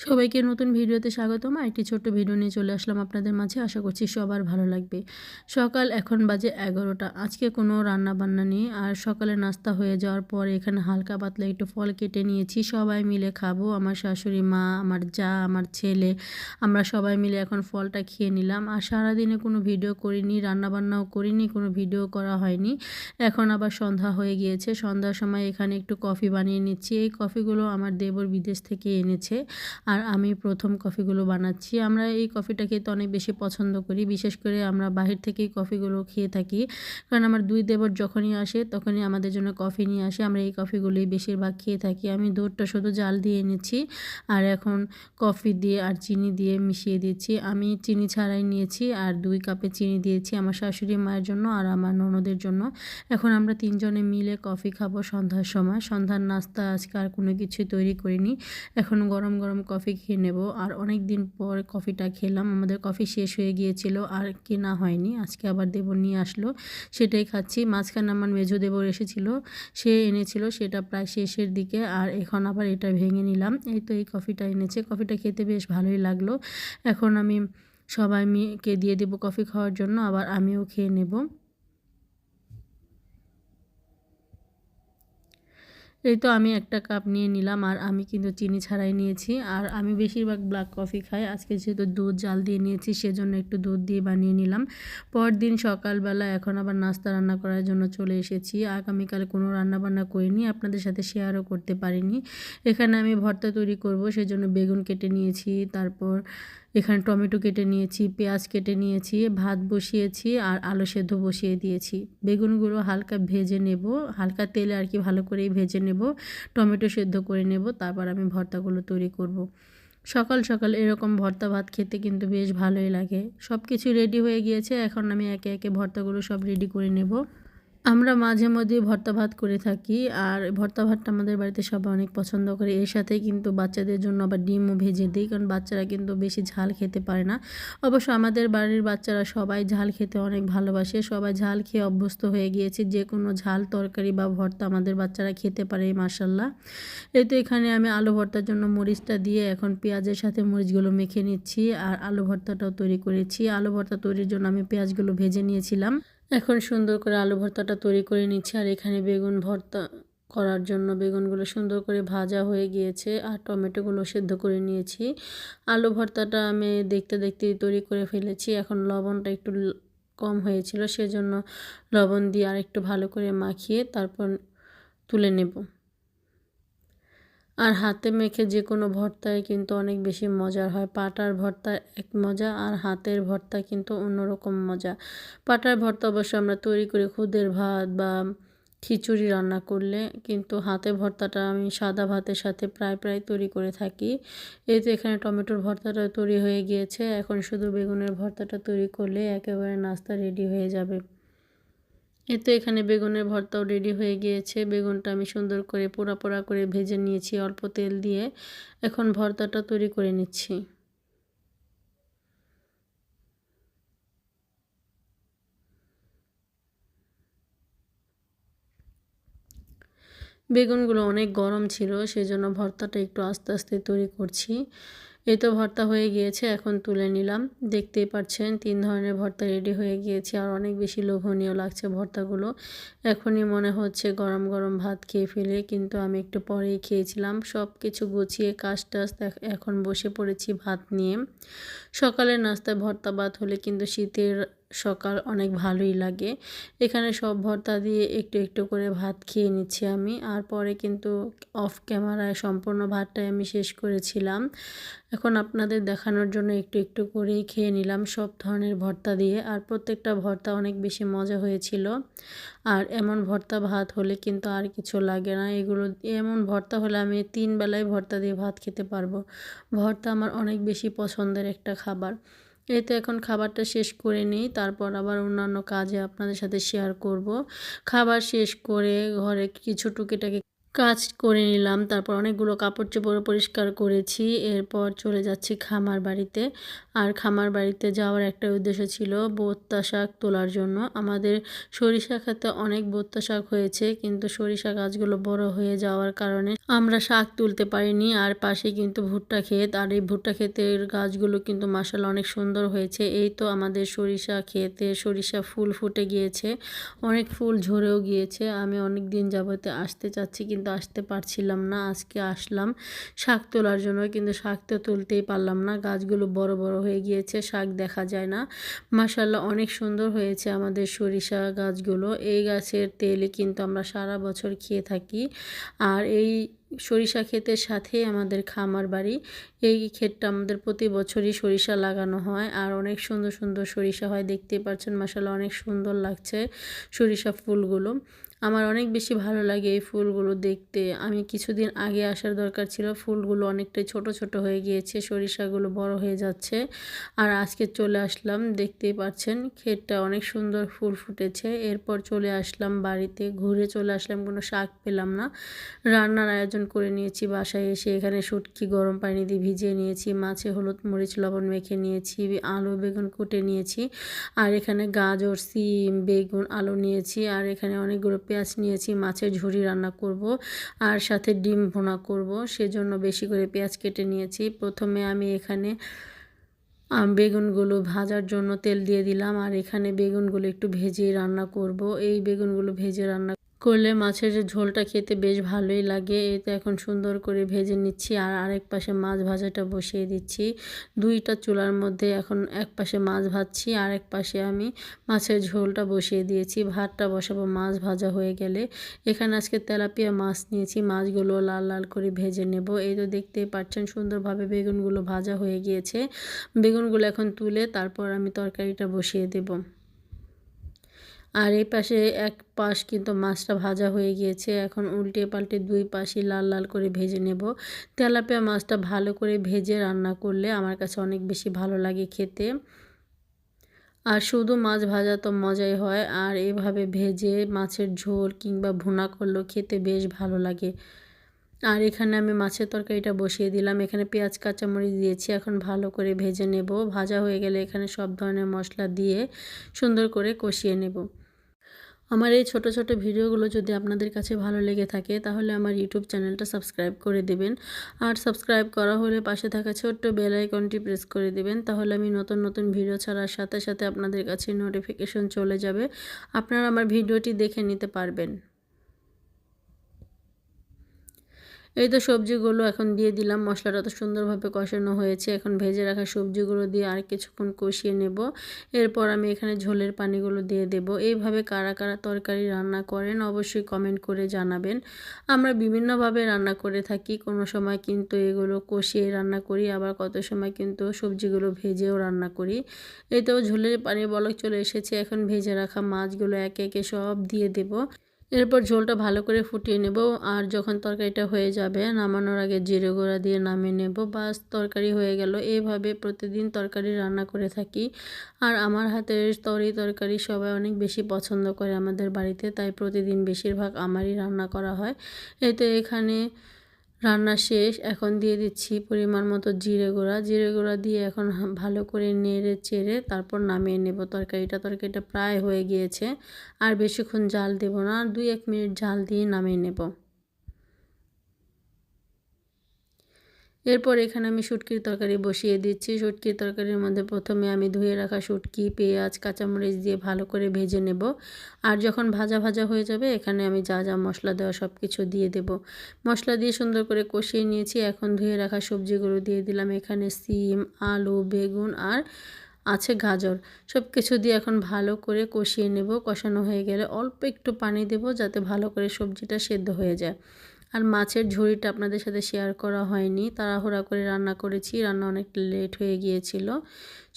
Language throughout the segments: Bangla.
সবাইকে নতুন ভিডিওতে স্বাগতম। একটি ছোট্ট ভিডিও নিয়ে চলে আসলাম আপনাদের মাঝে। আশা করছি সবার ভালো লাগবে। সকাল এখন বাজে এগারোটা। আজকে কোনো রান্না বান্না নেই। আর সকালে নাস্তা হয়ে যাওয়ার পর এখানে হালকা পাতলা একটু ফল কেটে নিয়েছি। সবাই মিলে খাব। আমার শাশুড়ি মা, আমার যা, আমার ছেলে, আমরা সবাই মিলে এখন ফলটা খেয়ে নিলাম। আর সারাদিনে কোনো ভিডিও করিনি রান্না বান্নাও করিনি, কোনো ভিডিও করা হয়নি। এখন আবার সন্ধ্যা হয়ে গিয়েছে। সন্ধ্যার সময় এখানে একটু কফি বানিয়ে নিচ্ছি। এই কফিগুলো আমার দেবর বিদেশ থেকে এনেছে। আর আমি প্রথম কফিগুলো বানাচ্ছি। আমরা এই কফিটা খেতে অনেক বেশি পছন্দ করি। বিশেষ করে আমরা বাহির থেকেই কফিগুলো খেয়ে থাকি। কারণ আমার দুই দেবর যখনই আসে, তখনই আমাদের জন্য কফি নিয়ে আসে। আমরা এই কফিগুলোই বেশিরভাগ খেয়ে থাকি। আমি দুধটা শুধু জাল দিয়ে এনেছি আর এখন কফি দিয়ে আর চিনি দিয়ে মিশিয়ে দিচ্ছি আমি চিনি ছাড়াই নিয়েছি আর দুই কাপে চিনি দিয়েছি আমার শাশুড়ি মায়ের জন্য আর আমার ননদের জন্য। এখন আমরা তিনজনে মিলে কফি খাব সন্ধ্যার সময়। সন্ধ্যার নাস্তা আজকে আর কোনো কিছুই তৈরি করিনি। এখন গরম গরম কফি খেয়ে নেব। আর অনেক দিন পর কফিটা খেলাম। আমাদের কফি শেষ হয়ে গিয়েছিল আর কেনা হয়নি। আজকে আবার দেবর নিয়ে আসলো। সেটাই খাচ্ছি। মাঝখানে আমার মেজো দেবর এসেছিল। সে এনেছিল। সেটা প্রায় শেষের দিকে। আর এখন আবার এটা ভেঙে নিলাম। এই তো এই কফিটা এনেছে। কফিটা খেতে বেশ ভালোই লাগল। এখন আমি সবাই মেয়েকে দিয়ে দেবো কফি খাওয়ার জন্য। আবার আমিও খেয়ে নেব। এই তো আমি একটা কাপ নিয়ে নিলাম, আর আমি কিন্তু চিনি ছাড়াই নিয়েছি। আর আমি বেশিরভাগ ব্ল্যাক কফি খাই। আজকে যেহেতু দুধ জাল দিয়ে নিয়েছি, সেজন্য একটু দুধ দিয়ে বানিয়ে নিলাম। পরদিন সকালবেলা এখন আবার নাস্তা রান্না করার জন্য চলে এসেছি। আগামীকাল কোনো রান্না বান্না করিনি, আপনাদের সাথে শেয়ারও করতে পারিনি। এখানে আমি ভর্তা তৈরি করব, সেজন্য বেগুন কেটে নিয়েছি। তারপর এখানে টমেটো কেটে নিয়েছি, পেঁয়াজ কেটে নিয়েছি, ভাত বসিয়েছি আর আলু সেদ্ধ বসিয়ে দিয়েছি। বেগুনগুলো হালকা ভেজে নেব, হালকা তেলে আর কি ভালো করেই ভেজে নেব, টমেটো সেদ্ধ করে নেব, তারপর আমি ভর্তাগুলো তৈরি করব। সকাল সকাল এরকম ভর্তা ভাত খেতে কিন্তু বেশ ভালোই লাগে। সব কিছু রেডি হয়ে গিয়েছে, এখন আমি একে একে ভর্তাগুলো সব রেডি করে নেব। আমরা মাঝে মধ্যে ভর্তা ভাত করে থাকি, আর ভর্তা ভাতটা আমাদের বাড়িতে সবাই অনেক পছন্দ করে। এর সাথে কিন্তু বাচ্চাদের জন্য আবার ডিমও ভেজে দিই, কারণ বাচ্চারা কিন্তু বেশি ঝাল খেতে পারে না। অবশ্য আমাদের বাড়ির বাচ্চারা সবাই ঝাল খেতে অনেক ভালোবাসে, সবাই ঝাল খেয়ে অভ্যস্ত হয়ে গিয়েছে। যে কোনো ঝাল, তরকারি বা ভর্তা আমাদের বাচ্চারা খেতে পারে এই মার্শাল্লাহ এই তো এখানে আমি আলু ভর্তার জন্য মরিচটা দিয়ে এখন পেঁয়াজের সাথে মরিচগুলো মেখে নিচ্ছি, আর আলু ভর্তাটাও তৈরি করেছি। আলু ভর্তা তৈরির জন্য আমি পেঁয়াজগুলো ভেজে নিয়েছিলাম। এখন সুন্দর করে আলু ভর্তাটা তৈরি করে নিচ্ছি, আর এখানে বেগুন ভর্তা করার জন্য বেগুনগুলো সুন্দর করে ভাজা হয়ে গিয়েছে, আর টমেটোগুলো সেদ্ধ করে নিয়েছি। আলু ভর্তাটা আমি দেখতে দেখতে তৈরি করে ফেলেছি, এখন লবণটা একটু কম হয়েছিল, সেজন্য লবণ দিয়ে আর একটু ভালো করে মাখিয়ে তারপর তুলে নেব। আর হাতে মেখে যে কোনো ভর্তায় কিন্তু অনেক বেশি মজার হয়। পাটার ভর্তা এক মজা আর হাতের ভর্তা কিন্তু অন্যরকম মজা। পাটার ভর্তা অবশ্য আমরা তৈরি করি খুদের ভাত বা খিচুড়ি রান্না করলে কিন্তু হাতে ভর্তাটা আমি সাদা ভাতের সাথে প্রায় প্রায় তৈরি করে থাকি। এই তো এখানে টমেটোর ভর্তাটা তৈরি হয়ে গিয়েছে, এখন শুধু বেগুনের ভর্তাটা তৈরি করলে একেবারে নাস্তা রেডি হয়ে যাবে। এই তো এখানে বেগুনের ভর্তাও রেডি হয়ে গিয়েছে। বেগুনটা আমি সুন্দর করে পোড়া পোড়া করে ভেজে নিয়েছি অল্প তেল দিয়ে। এখন ভর্তাটা তৈরি করে নিচ্ছি। বেগুনগুলো অনেক গরম ছিল, সেজন্য ভর্তাটা একটু আস্তে আস্তে তৈরি করছি। এই তো ভর্তা হয়ে গিয়েছে, এখন তুলে নিলাম। দেখতেই পাচ্ছেন, তিন ধরনের ভর্তা রেডি হয়ে গিয়েছে, আর অনেক বেশি লোভনীয় লাগছে ভর্তাগুলো। এখনই মনে হচ্ছে গরম গরম ভাত খেয়ে ফেলে, কিন্তু আমি একটু পরেই খেয়েছিলাম। সব কিছু গুছিয়ে কাজ টাজ এখন বসে পড়েছি ভাত নিয়ে। সকালের নাস্তায় ভর্তা ভাত হলে কিন্তু শীতের সকাল অনেক ভালোই লাগে। এখানে সব ভর্তা দিয়ে একটু একটু করে ভাত খেয়ে নিচ্ছি আমি। আর পরে কিন্তু অফ ক্যামেরায় সম্পূর্ণ ভাতটাই আমি শেষ করেছিলাম। এখন আপনাদের দেখানোর জন্য একটু একটু করেই খেয়ে নিলাম সব ধরনের ভর্তা দিয়ে। আর প্রত্যেকটা ভর্তা অনেক বেশি মজা হয়েছিল। আর এমন ভর্তা ভাত হলে কিন্তু আর কিছু লাগে না। এগুলো, এমন ভর্তা হলে আমি তিন বেলায় ভর্তা দিয়ে ভাত খেতে পারব। ভর্তা আমার অনেক বেশি পছন্দের একটা খাবার। এই তো এখন খাবারটা শেষ করে নিই, তারপর আবার অন্যান্য কাজে আপনাদের সাথে শেয়ার করব। খাবার শেষ করে ঘরে কিছু টুকিটাকি কাজ করে নিলাম, তারপর অনেকগুলো কাপড় চোপড় পরিষ্কার করেছি, এরপর চলে যাচ্ছি খামার বাড়িতে। আর খামার বাড়িতে যাওয়ার একটা উদ্দেশ্য ছিল বোত্তা শাক তোলার জন্য। আমাদের সরিষা খেতে অনেক বোত্তা শাক হয়েছে, কিন্তু সরিষা গাছগুলো বড় হয়ে যাওয়ার কারণে আমরা শাক তুলতে পারিনি। আর পাশে কিন্তু ভুট্টা ক্ষেত, আর এই ভুট্টা ক্ষেতের গাছগুলো কিন্তু মাসাল অনেক সুন্দর হয়েছে। এই তো আমাদের সরিষা খেতে সরিষা ফুল ফুটে গিয়েছে, অনেক ফুল ঝরেও গিয়েছে। আমি অনেক দিন যাবতে আসতে চাচ্ছি, কিন্তু আসতে পারছিলাম না। আজকে আসলাম শাক তোলার জন্য, কিন্তু শাক তো তুলতেই পারলাম না। গাছগুলো বড় বড় হয়ে গিয়েছে, শাক দেখা যায় না। মাসাল্লাহ অনেক সুন্দর হয়েছে আমাদের সরিষা গাছগুলো। এই গাছের তেলে কিন্তু আমরা সারা বছর খেয়ে থাকি। আর এই সরিষা ক্ষেতের সাথে আমাদের খামার বাড়ি। এই ক্ষেতটা আমাদের প্রতি বছরই সরিষা লাগানো হয়। আর অনেক সুন্দর সুন্দর সরিষা হয়, দেখতেই পাচ্ছেন মাসাল্লাহ অনেক সুন্দর লাগছে সরিষা ফুলগুলো। আমার অনেক বেশি ভালো লাগে এই ফুলগুলো দেখতে। আমি কিছুদিন আগে আসার দরকার ছিল, ফুলগুলো অনেকটাই ছোট ছোট হয়ে গিয়েছে, সরিষাগুলো বড় হয়ে যাচ্ছে। আর আজকে চলে আসলাম, দেখতেই পাচ্ছেন, ক্ষেতটা অনেক সুন্দর ফুল ফুটেছে। এরপর চলে আসলাম বাড়িতে, ঘুরে চলে আসলাম, কোনো শাক পেলাম না। রান্নার আয়োজন করে নিয়েছি বাসায় এসে, এখানে শুটকি, গরম পানি দিয়ে ভিজিয়ে নিয়েছি, মাছে হলুদ মরিচ, লবণ মেখে নিয়েছি, আলু, বেগুন কুটে নিয়েছি, আর এখানে গাজর, সিম, বেগুন, আলু নিয়েছি, আর এখানে অনেকগুলো পেঁয়াজ নিয়েছি, মাছের ঝুড়ি রান্না করব আর সাথে ডিম ভোনা করব। সেজন্য বেশি করে পেঁয়াজ কেটে নিয়েছি। প্রথমে আমি এখানে বেগুনগুলো ভাজার জন্য তেল দিয়ে দিলাম। আর এখানে বেগুনগুলো একটু ভেজে রান্না করব। এই বেগুনগুলো ভেজে রান্না করলে মাছের যে ঝোলটা খেতে বেশ ভালোই লাগে। এতে এখন সুন্দর করে ভেজে নিচ্ছি আর আরেক পাশে মাছ ভাজাটা বসিয়ে দিচ্ছি। দুইটা চুলার মধ্যে এখন এক পাশে মাছ ভাজছি আর এক পাশে আমি মাছের ঝোলটা বসিয়ে দিয়েছি। ভাতটা বসাবো মাছ ভাজা হয়ে গেলে। এখানে আজকে তেলাপিয়া মাছ নিয়েছি, মাছগুলো লাল লাল করে ভেজে নেব। এই তো দেখতেই পাচ্ছেন সুন্দরভাবে বেগুনগুলো ভাজা হয়ে গিয়েছে। বেগুনগুলো এখন তুলে তারপর আমি তরকারিটা বসিয়ে দেবো। আর এই পাশে এক পাশ কিন্তু মাছটা ভাজা হয়ে গিয়েছে। এখন উল্টে পাল্টে দুই পাশই লাল লাল করে ভেজে নেব। তেলাপিয়া মাছটা ভালো করে ভেজে রান্না করলে আমার কাছে অনেক বেশি ভালো লাগে খেতে। আর শুধু মাছ ভাজা তো মজাই হয়। আর এভাবে ভেজে মাছের ঝোল কিংবা ভুনা করলেও খেতে বেশ ভালো লাগে। আর এখানে আমি মাছের তরকারিটা বসিয়ে দিলাম। এখানে পেঁয়াজ, কাঁচামরিচ দিয়েছি। এখন ভালো করে ভেজে নেব। ভাজা হয়ে গেলে এখানে সব ধরনের মশলা দিয়ে সুন্দর করে কষিয়ে নেব। আমার এই ছোট ছোট ভিডিওগুলো যদি আপনাদের কাছে ভালো লেগে থাকে, তাহলে আমার ইউটিউব চ্যানেলটা সাবস্ক্রাইব করে দেবেন। আর সাবস্ক্রাইব করা হলে পাশে থাকা ছোট্ট বেল আইকনটি প্রেস করে দেবেন, তাহলে আমি নতুন নতুন ভিডিও ছাড়ার সাথে সাথে আপনাদের কাছে নোটিফিকেশন চলে যাবে। আপনারা আমার ভিডিওটি দেখে নিতে পারবেন। এই তো সবজিগুলো এখন দিয়ে দিলাম। মশলাটা তো সুন্দরভাবে কষানো হয়েছে। এখন ভেজে রাখা সবজিগুলো দিয়ে আর কিছুক্ষণ কষিয়ে নেব। এরপর আমি এখানে ঝোলের পানিগুলো দিয়ে দেব। এইভাবে কারা কারা তরকারি রান্না করেন অবশ্যই কমেন্ট করে জানাবেন। আমরা বিভিন্নভাবে রান্না করে থাকি। কোনো সময় কিন্তু এগুলো কষিয়ে রান্না করি, আবার কত সময় কিন্তু সবজিগুলো ভেজেও রান্না করি। এই তো ঝোলের পানি বলক চলে এসেছে। এখন ভেজে রাখা মাছগুলো একে একে সব দিয়ে দেব। এরপর ঝোলটা ভালো করে ফুটিয়ে নেব আর যখন তরকারিটা হয়ে যাবে, নামানোর আগে জিরে গোড়া দিয়ে নামিয়ে নেব। বাস, তরকারি হয়ে গেল। এভাবে প্রতিদিন তরকারি রান্না করে থাকি। আর আমার হাতের তরি তরকারি সবাই অনেক বেশি পছন্দ করে আমাদের বাড়িতে, তাই প্রতিদিন বেশিরভাগ আমারই রান্না করা হয়। এতে এখানে রান্না শেষ, এখন দিয়ে দিচ্ছি পরিমাণ মতো জিরে গুঁড়া। জিরে গুঁড়া দিয়ে এখন ভালো করে নেড়ে চেড়ে তারপর নামিয়ে নেব তরকারিটা। তরকারিটা প্রায় হয়ে গিয়েছে, আর বেশিক্ষণ জাল দেব না, দুই এক মিনিট জাল দিয়ে নামিয়ে নেব। এরপর এখানে আমি শুটকির তরকারি বসিয়ে দিচ্ছি। শুটকির তরকারির মধ্যে প্রথমে আমি ধুয়ে রাখা শুটকি, পেঁয়াজ, কাঁচামরিচ দিয়ে ভালো করে ভেজে নেব। আর যখন ভাজা ভাজা হয়ে যাবে, এখানে আমি যা যা মশলা দেওয়া সব কিছু দিয়ে দেব। মশলা দিয়ে সুন্দর করে কষিয়ে নিয়েছি। এখন ধুয়ে রাখা সবজিগুলো দিয়ে দিলাম। এখানে সিম, আলু, বেগুন আর আছে গাজর। সব কিছু দিয়ে এখন ভালো করে কষিয়ে নেব। কষানো হয়ে গেলে অল্প একটু পানি দেব যাতে ভালো করে সবজিটা সেদ্ধ হয়ে যায়। আর মাছের ঝুড়িটা আপনাদের সাথে শেয়ার করা হয়নি। তাড়াহুড়া করে রান্না করেছি, রান্না অনেক লেট হয়ে গিয়েছিল,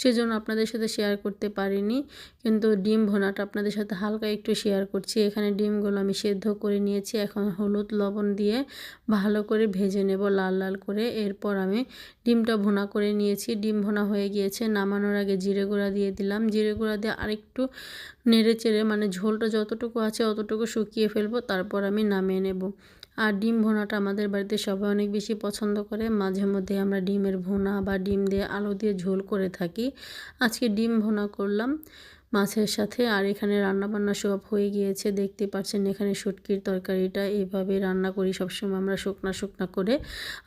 সেজন্য আপনাদের সাথে শেয়ার করতে পারিনি। কিন্তু ডিম ভোনাটা আপনাদের সাথে হালকা একটু শেয়ার করছি। এখানে ডিমগুলো আমি সেদ্ধ করে নিয়েছি, এখন হলুদ লবণ দিয়ে ভালো করে ভেজে নেব লাল লাল করে। এরপর আমি ডিমটা ভোনা করে নিয়েছি। ডিম ভোনা হয়ে গিয়েছে, নামানোর আগে জিরে গুঁড়া দিয়ে দিলাম। জিরে গুঁড়া দিয়ে আরেকটু নেড়ে চেড়ে মানে ঝোলটা যতটুকু আছে অতটুকু শুকিয়ে ফেলব, তারপর আমি নামিয়ে নেব। আর ডিম ভোনাটা আমাদের বাড়িতে সবাই অনেক বেশি পছন্দ করে। মাঝে মধ্যে আমরা ডিমের ভোনা বা ডিম দিয়ে আলু দিয়ে ঝোল করে থাকি। আজকে ডিম ভোনা করলাম। মাছের সাথে। আর এখানে রান্নাবান্না সব হয়ে গিয়েছে দেখতে পাচ্ছেন এখানে শুটকির তরকারিটা। এইভাবে রান্না করি সবসময় আমরা শুকনা শুকনা করে।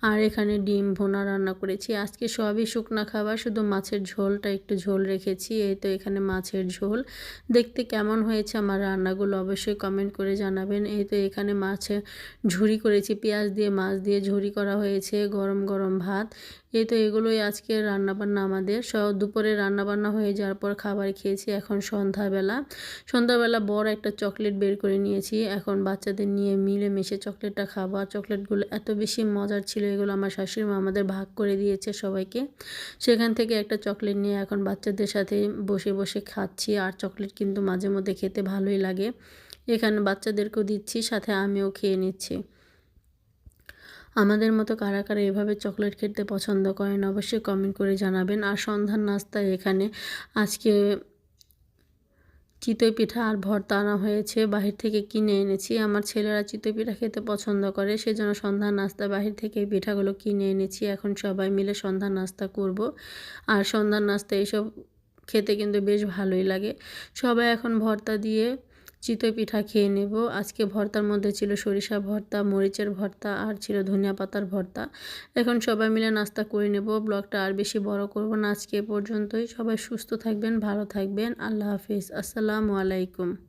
আর এখানে ডিম ভোনা রান্না করেছি। আজকে সবই শুকনা খাবার, শুধু মাছের ঝোলটা একটু ঝোল রেখেছি। এই তো এখানে মাছের ঝোল। দেখতে কেমন হয়েছে আমার রান্নাগুলো অবশ্যই কমেন্ট করে জানাবেন। এই তো এখানে মাছের ঝুরি করেছি, পেঁয়াজ দিয়ে, মাছ দিয়ে ঝুরি করা হয়েছে, গরম গরম ভাত। এই তো এগুলোই আজকে রান্নাবান্না আমাদের। সব দুপুরে রান্নাবান্না হয়ে যাওয়ার পর খাবার খেয়েছি এখন সন্ধ্যাবেলা। সন্ধ্যাবেলা বড় একটা চকলেট বের করে নিয়েছি। এখন বাচ্চাদের নিয়ে মিলে মিশে চকলেটটা খাবার চকলেটগুলো এত বেশি মজার ছিল, এগুলো আমার শাশুড়ি মা আমাদের ভাগ করে দিয়েছে সবাইকে। সেখান থেকে একটা চকলেট নিয়ে এখন বাচ্চাদের সাথে বসে বসে খাচ্ছি। আর চকলেট কিন্তু মাঝে মধ্যে খেতে ভালোই লাগে। এখানে বাচ্চাদেরকেও দিচ্ছি, সাথে আমিও খেয়ে নিচ্ছি। আমাদের মতো কারা কারা এভাবে চকলেট খেতে পছন্দ করেন অবশ্যই কমেন্ট করে জানাবেন। আর সন্ধ্যার নাস্তায় এখানে আজকে চিতই পিঠা আর ভর্তা আনা হয়েছে। বাহির থেকে কিনে এনেছি। আমার ছেলেরা চিতই পিঠা খেতে পছন্দ করে, সেজন্য সন্ধ্যা নাস্তা বাহির থেকে পিঠাগুলো কিনে এনেছি। এখন সবাই মিলে সন্ধ্যা নাস্তা করব। আর সন্ধ্যার নাস্তা এইসব খেতে কিন্তু বেশ ভালোই লাগে। সবাই এখন ভর্তা দিয়ে চিতই পিঠা খেয়ে নেব। আজকে ভর্তার মধ্যে ছিল সরিষা ভর্তা, মরিচের ভর্তা আর ছিল ধনিয়া পাতার ভর্তা। এখন সবাই মিলে নাস্তা করে নেব। ব্লগটা আর বেশি বড় করব না। আজকে পর্যন্তই। সবাই সুস্থ থাকবেন, ভালো থাকবেন। আল্লাহ হাফিজ। আসসালামু আলাইকুম।